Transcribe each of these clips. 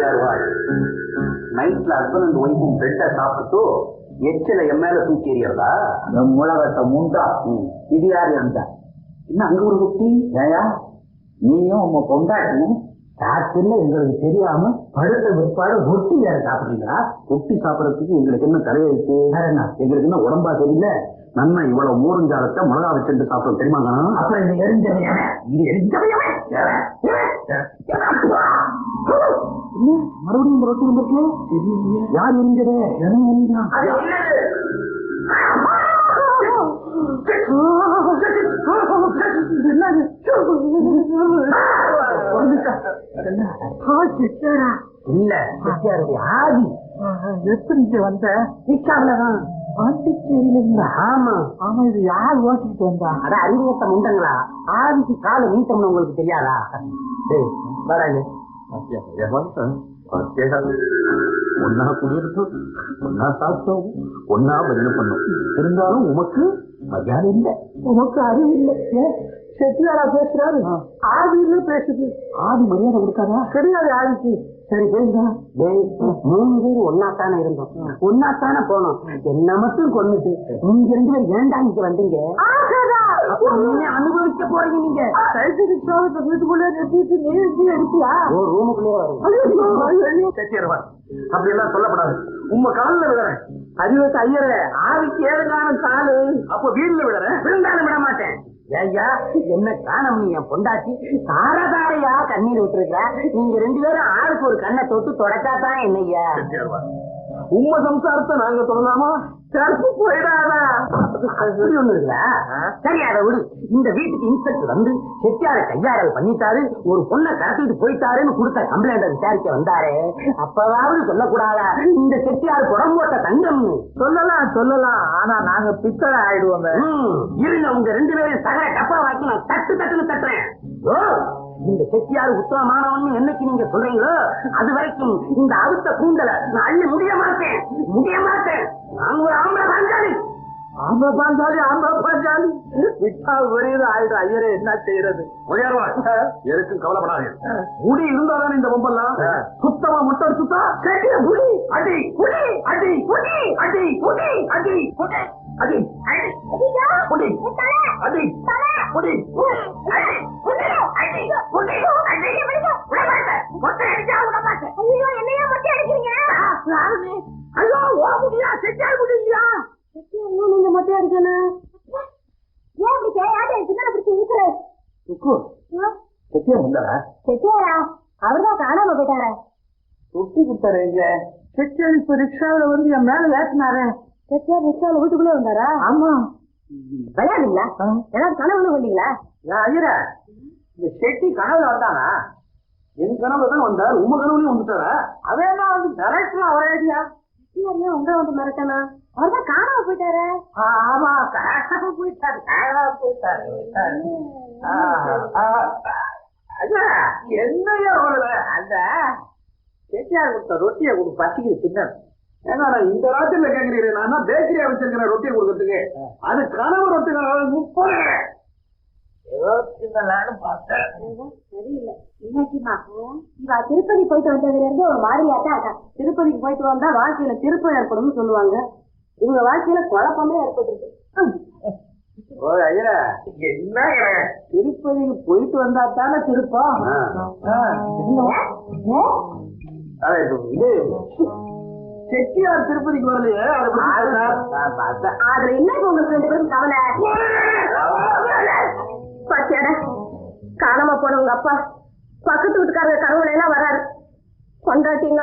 முதலியார் நைட்ல husband and ஒய்ஃபும் பிரெட்டை சாப்பிட்டு எச்சில என் மேல தூக்கி எறியறதா? முளகட்ட முண்டா? இது யாரு இருந்தா என்ன அங்க ஒரு குட்டி? ஏயா நீயும் உங்க பொண்டாட்டியும் ராத்திரில எங்களுக்கு தெரியாம படுத்த பிற்பாடு ரொட்டி வேற சாப்பிடுறீங்களா? ரொட்டி சாப்பிடறதுக்கு எங்களுக்கு என்ன தலையெழுத்து வேற என்ன? எங்களுக்கு என்ன உடம்பா தெரியல நன்னா இவ்வளவு மூரஞ்சாலத்தை மிளகா வச்சுட்டு சாப்பிட தெரியுமாங்க அப்புறம் இது எரிஞ்சவையவன் எவன்? எவன்? எவன்? மறுபடியும் இந்த ரொட்டி வந்திருக்கு? யார் எரிஞ்சது? இல்ல செட்டியாருடைய ஆதி எப்படி இங்க வந்த? ரிக்ஷாவிலதான். பாண்டிச்சேரியில இருந்தா ஆமா. ஆமா இது யார் ஓட்டிட்டு வந்தா? அட அறிவுத்த முண்டங்களா ஆதிக்கு காலை நீட்டம்னு உங்களுக்கு தெரியாதா? டேய் வராங்க ஒன்னா குடியிருக்கோம் ஒன்னா சாப்பிட்டோம் ஒன்னா பதில் பண்ணோம்? இருந்தாலும் உமக்கு மரியாதை இல்லை. உனக்கு அறிவு இல்லை. செட்டியாரா பேசுறாரு? ஆதி இல்ல பேசுது. ஆதி மரியாதை கொடுக்காதா? கிடையாது ஆதிக்கு சரி பேசுடா டேய் மூணு பேர் ஒன்னாத்தானே இருந்தோம். ஒன்னாத்தானே போனோம். என்ன மட்டும் கொன்னுட்டு நீங்க ரெண்டு பேரும் ஏன்டா இங்க வந்தீங்க? அனுபவிக்க போறீங்க நீங்க. சைக்கிள் ரிக்ஷாவை வீட்டுக்குள்ளே நிறுத்திட்டு நீ இங்கே எடுத்தியா ஓ ரூமுக்குள்ளே வரும் செட்டியார் அப்படி எல்லாம் சொல்லப்படாது. உங்க காலில் விழுறேன் அறிவுக்கு ஐயரே ஆவிக்கு ஏழுங்கான காலு. அப்ப வீட்டுல விழுறேன் விழுந்தாலும் விட மாட்டேன். ஏய்யா என்ன காணம் நீ என் பொண்டாட்டி? தாரதாரையா கண்ணீர் விட்டுருக்கா நீங்க ரெண்டு பேரும் ஆளுக்கு ஒரு கண்ணை தொட்டு தொடச்சாதான் என்னய்யா செட்டியார் உம்ம சம்சாரத்தை நாங்க தொடலாமா? கருப்பு போயிடாதா. அப்படி ஒண்ணு இருக்குதா சரி அதை விடு. இந்த வீட்டுக்கு இன்ஸ்பெக்டர் வந்து செட்டியார கையாடல் பண்ணிட்டாரு. ஒரு பொண்ணை கடத்திட்டு போயிட்டாருன்னு கொடுத்த கம்ப்ளைண்ட விசாரிக்க வந்தாரே. அப்பவாவது சொல்லக்கூடாதா? இந்த செட்டியார் புடம்போட்ட தங்கம்னு சொல்லலாம் சொல்லலாம். ஆனா நாங்க பித்தளை ஆயிடுவோமே. ம், இருங்க உங்க ரெண்டு பேரும் சகல டப்பா வாக்கி நான் தட்டு தட்டுன்னு தட்டுறேன். ஓ, இந்த செட்டியார் உத்தமமானவன் என்னைக்கு நீங்க சொல்றீங்களோ அது வரைக்கும் இந்த அவுத்த கூந்தல நான் அள்ளி முடிய மாட்டேன் முடிய மாட்டேன் நான் ஒரு ஆம்பளை பாஞ்சாலி ஆம்பளை பாஞ்சாலி ஆம்பளை பாஞ்சாலி விட்டா ஒரேது ஆயிடும் ஐயரே என்ன செய்யறது எதுக்கும் கவலைப்படாது முடி இருந்தாதான் இந்த பொம்பெல்லாம் சுத்தமா முட்டை சுத்தா கட்டிய புலி அடி புலி அடி புலி அடி புலி அடி புலி அடி அடி புடி அடி புடி சுக்கு. செட்டியார் வந்தாரா செட்டியாரா அவர்தான் காணாம போயிட்டாரே. சுட்டி கொடுத்தாரு இங்க. செட்டியார் இப்ப ரிக்ஷாவில வந்து என் மேல ஏற்றினாரே செட்டியார் ரிக்ஷாவில் வீட்டுக்குள்ளே வந்தாரா? ஆமா. விளையாடுங்களா ஏதாவது கனவு பண்ணீங்களா ஏன் ஐயரே. இந்த செட்டி கனவுல வந்தானா? என் கனவுல தான் வந்தார். உங்க கனவுலயும் வந்துட்டாரா? அவன் வந்து மிரட்டலாம் ஒரே செட்டியார் ஏன் உங்களை வந்து மிரட்டனா? அவர்தான் காணாம போயிட்டாரே. ஆமா காணாம போயிட்டாரு காணாம போயிட்டாரு. என்னையா அந்த செட்டியார் கொடுத்த ரொட்டியை கொடு பசிக்குது தின்ன. ஏன்னா நான் இந்த ராத்திரில கேக்குறீங்க நான் தான் பேக்கரியா வச்சிருக்கிறேன் ரொட்டியை கொடுக்கறதுக்கு. அது கனவு ரொட்டி முப்பது. ஏதோ தின்னலான்னு பார்த்தேன். சரியில்லை. இன்னைக்குமா இவ திருப்பதி போயிட்டு வந்ததுல இருந்து ஒரு மாதிரியா தான் திருப்பதிக்கு போயிட்டு வந்தா வாழ்க்கையில திருப்பம் ஏற்படும்னு சொல்லுவாங்க. இவங்க வாழ்க்கையில குழப்பமே ஏற்பட்டுருக்கு. என்ன திருப்பதிக்கு போயிட்டு வந்தா தானே திருப்பம்? இது செட்டியார் திருப்பதிக்கு பார்த்தேன். அதுல என்ன உங்களுக்கு ரெண்டு பேரும் கவலை? போன உங்க அப்பா. பக்கத்து வீட்டுக்காரங்க கனவுல எல்லாம் வராரு. கொண்டாட்டிங்க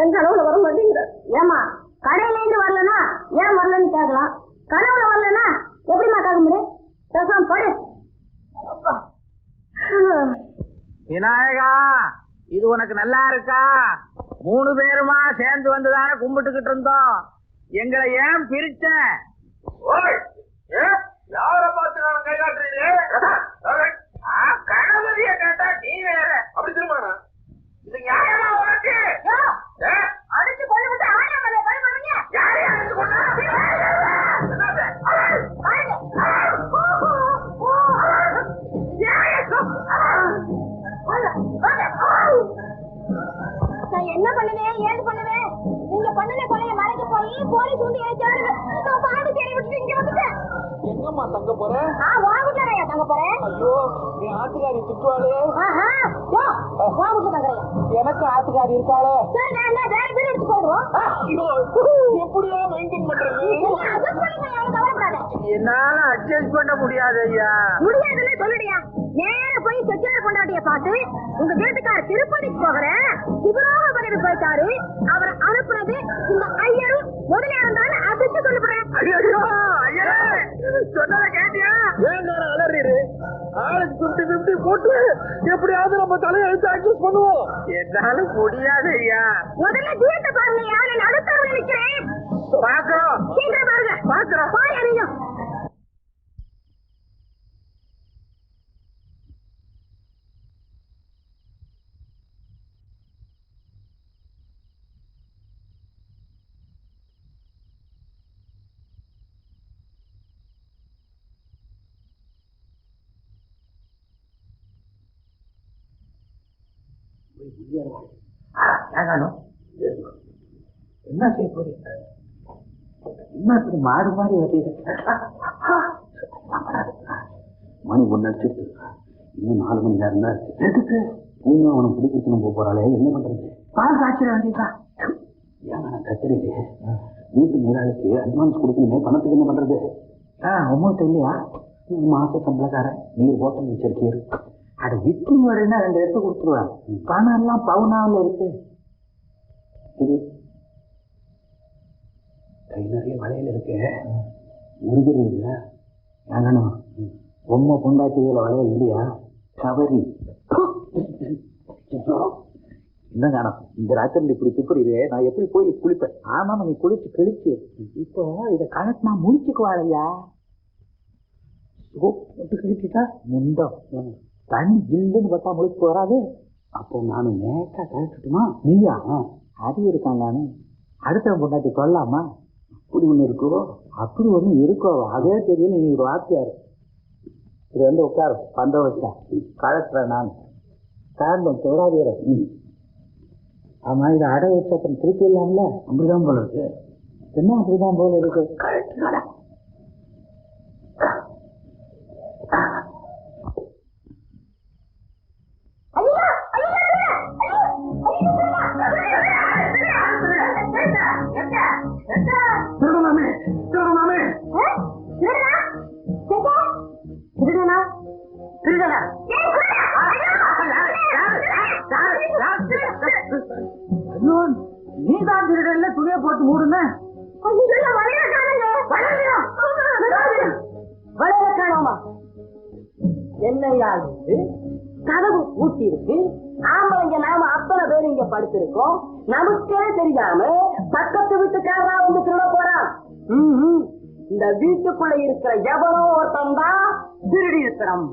என் கனவுல வர மாட்டேங்கிற ஏமா கடையில இருந்து வரலனா ஏன் வரலன்னு கேட்கலாம். கனவுல வரலனா எப்படிமா கேட்க முடியும்? பேசாம படு. விநாயகா இது உனக்கு நல்லா இருக்கா? மூணு பேருமா சேர்ந்து வந்துதானே கும்பிட்டுக்கிட்டு இருந்தோம். எங்களை ஏன் பிரிச்ச? யார பார்த்து நான் கை காட்டுறீங்க? கணபதிய கேட்டா நீ வேற. அப்படி திரும்பானா இது நியாயமா உனக்கு? அடிச்சு கொண்டு விட்டு ஆடியாமலே பழி பண்ணுங்க யாரையா அடிச்சு கொண்டா? என்னது? பண்ணுவேன்? ஏது பண்ணுவேன்? நீங்க பண்ணுன கொலைய மறைக்க போய் போலீஸ் வந்து என்ன தேடுது நான் பாண்டிச்சேரி விட்டுட்டு இங்க வந்துட்டேன். எங்கம்மா தங்க போற? ஆ வாங்கிட்டு நான் தங்க போறேன் ஐயோ நீ ஆத்துக்காரி திட்டுவாளே. ஆஹா யோ வாங்கிட்டு தங்கறையா. எனக்கு ஆத்துக்காரி இருக்காளே. சரி நான் என்ன வேற வீடு எடுத்து போயிடுவோம்? ஐயோ எப்படியா மெயின்டைன் பண்றது. என்னால அட்ஜஸ்ட் பண்ண முடியாது ஐயா. முடியாதுன்னு சொல்லுடியா. நேர போய் செட்டியார கொண்டாட்டிய பார்த்து உங்க வீட்டுக்கார திருப்பதிக்கு போகிறேன். சிவராக பதவி போயிட்டாரு. அவரை ஆளுக்கு பிப்டி பிப்டி போட்டு எப்படியாவது நம்ம தலையை எடுத்து அட்ஜஸ்ட் பண்ணுவோம். என்னால முடியாது ஐயா முதல்ல தூரத்தை பாருங்கய்யா நான் அடுத்தவங்க நிக்கிறேன்? பாக்குறோம். சீக்கிரம் பாருங்க. பாக்குறோம். பாரு என்ன செய்ய போறீங்க? என்ன இப்படி மாடு மாறி வருது. மணி ஒன்னு அடிச்சிருக்கு. இன்னும் நாலு மணி நேரம் தான் இருக்கு. எதுக்கு? பூங்கா அவனை பிடிக்கணும் போக போறாளே? என்ன பண்றது? பால் காய்ச்சிட வேண்டியதான் ஏங்க நான் கத்திரிக்கு வீட்டு முதலாளிக்கு அட்வான்ஸ் கொடுக்கணுமே பணத்துக்கு என்ன பண்றது? ஆ உங்கள்கிட்ட இல்லையா? மாச சம்பளக்காரன் நீர் ஹோட்டல் வச்சிருக்கீரு. அட இட்லி வடைன்னா ரெண்டு எடுத்து கொடுத்துருவேன். பணம் எல்லாம் பவுனாவில் இருக்கு. இது கை நிறைய வளையல் இருக்கு. உருகிறீங்க ஏங்கணும் பொம்மை பொண்டாட்டியில வளையல் இல்லையா? கவரி என்ன காணும்? இந்த ராத்திரில இப்படி துப்புறீரு நான் எப்படி போய் குளிப்பேன்? ஆமாம் நீ குளிச்சு கிழிச்சு இப்போ இதை கணக்கு நான் முடிச்சுக்குவாளையா? சோப் போட்டு கழிச்சிட்டா முண்டம். தண்ணி இல்லைன்னு பார்த்தா முடிச்சு வராது அப்போ நானும் நேக்கா கழிச்சுட்டுமா நீயா? அறிவு இருக்கான் அடுத்த பொண்டாட்டி சொல்லலாமா அப்படி ஒன்று இருக்கோ அப்படி ஒன்று இருக்கோ அதே தெரியல நீ ஒரு வாத்தியார். இது வந்து உட்காரு. பந்தவஸ்தா கலெக்டர் நான். காரணம் தொடாதீர. ஆமாம் இதை அடை வச்ச அப்புறம் திருப்பி இல்லாமல? அப்படிதான் போல இருக்கு. என்ன அப்படிதான் போல இருக்கு? தெரியாம பக்கத்து வீட்டுக்காரா வந்து திருட போறான் இந்த வீட்டுக்குள்ள இருக்கிற எவனோ ஒருத்தன் தான் திருடி இருக்கிறான்.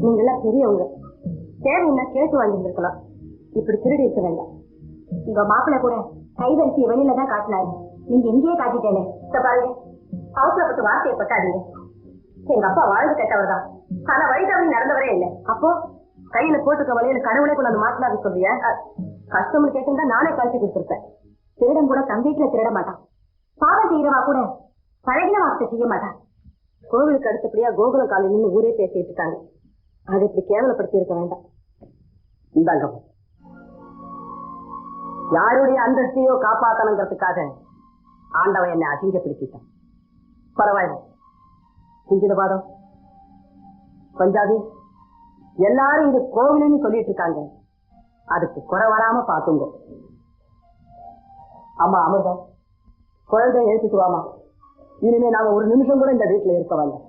நீங்க எல்லாம் பெரியவங்க. தேவைன்னா கேட்டு வாங்கி இருக்கலாம் இப்படி திருடி இருக்க வேண்டாம். உங்க மாப்பிள்ளை கூட கைவரிசையை வெளியில தான் காட்டினாரு. நீங்க எங்கேயே காட்டிட்டேனே. இத பாருங்க அவசரப்பட்டு வார்த்தையை பட்டாதீங்க எங்க அப்பா வாழ்ந்து கெட்டவர் தான். ஆனா வழி தவறி நடந்தவரே இல்லை. அப்போ கையில போட்டுக்க வழியில கடவுளே கொண்டு வந்து மாட்டினாரு சொல்றியா கஷ்டம்னு கேட்டிருந்தா நானே கழிச்சு கொடுத்துருப்பேன். திருடன் கூட தன் வீட்டுல திருட மாட்டான். பாவம் செய்யறவா கூட பழகின வார்த்தை செய்ய மாட்டான். கோவிலுக்கு அடுத்தபடியா கோகுலம் காலையில் நின்று ஊரே பேசிட்டு இருக்காங்க. அதை இப்படி கேவலப்படுத்தி இருக்க வேண்டாம். இந்தாங்க யாருடைய அந்தஸ்தையோ காப்பாத்தணுங்கிறதுக்காக ஆண்டவன் என்னை அசிங்கப்படுத்திட்டான். பரவாயில்ல. குஞ்சிடபாதம் பஞ்சாபி எல்லாரும் இது கோவிலுன்னு சொல்லிட்டு இருக்காங்க அதுக்கு குறை வராம பாத்துங்க அம்மா அமிர்தம் குழந்தை எழுத்துட்டு வாமா. இனிமே நாம ஒரு நிமிஷம் கூட இந்த வீட்டுல இருக்க வேண்டாம்.